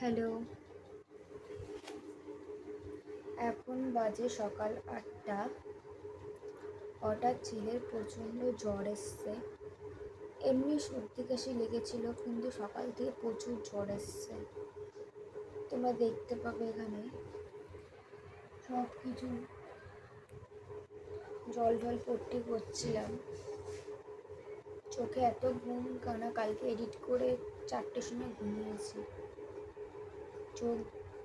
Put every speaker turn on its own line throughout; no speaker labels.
Hello. এখন বাজে সকাল আটটা। হঠাৎ ছেলের প্রচণ্ড জ্বর এসছে। এমনি সর্দি কাশি লেগেছিল, কিন্তু সকাল থেকে প্রচুর জ্বর এসছে। তোমরা দেখতে পাবে এখানে সব কিছু জল জল পট্টি করছিলাম। চোখে এত ঘুম কানা কালকে এডিট করে চারটের সময় ঘুমিয়েছি। চোখ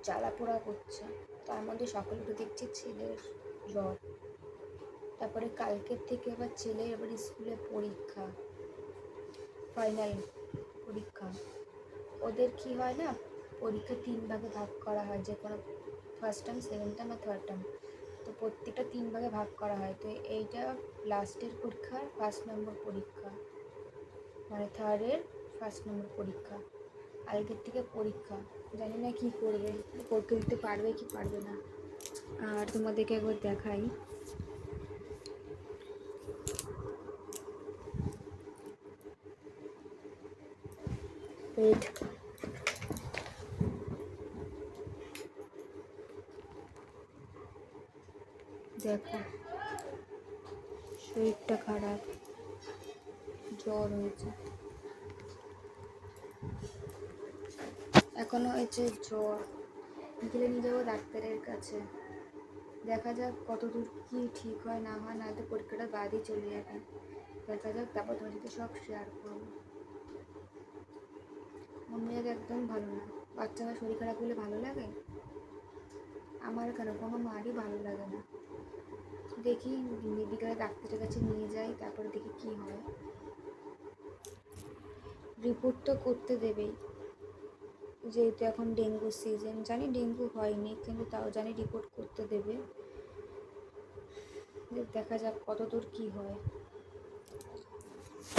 জ্বালা পোড়া করছে। তার মধ্যে সকালে উঠে দেখছি ছেলের জ্বর। তারপরে কালকের থেকে আবার ছেলের এবার স্কুলে পরীক্ষা ফাইনাল পরীক্ষা। ওদের কি হয় না, পরীক্ষা তিন ভাগে ভাগ করা হয়, যে কোনো ফার্স্ট টার্ম সেকেন্ড টার্ম আর থার্ড টার্ম তো প্রত্যেকটা তিন ভাগে ভাগ করা হয়। তো এইটা লাস্টের পরীক্ষার ফার্স্ট নম্বর পরীক্ষা। মানে থার্ডের ফার্স্ট নম্বর পরীক্ষা। কালকের থেকে পরীক্ষা। জানি না কি করবে, পরীক্ষা দিতে পারবে কি পারবে না। আর তোমাদেরকে একবার দেখাই। দেখো, শরীরটা খারাপ, জ্বর হয়েছে। এখনও হয়েছে জ্বর বিকেলে নিয়ে যাব ডাক্তারের কাছে। দেখা যাক কত দূর কী ঠিক হয়, না হয় না তো পরীক্ষাটা বাদই চলে যাবে। দেখা যাক, তারপর তোমার সাথে সব শেয়ার করব। মন একদম ভালো না। বাচ্চারা শরীর খারাপ হলে ভালো লাগে? আমার কেন? কোনো মারই ভালো লাগে না। দেখি বিকালে ডাক্তারের কাছে নিয়ে যাই, তারপরে দেখি কি হয়। রিপোর্ট তো করতে দেবেই। যেহেতু এখন ডেঙ্গু সিজন, জানি ডেঙ্গু হয়নি, কিন্তু তাও জানি রিপোর্ট করতে দেবে। দেখা যাক কতদূর কী হয়।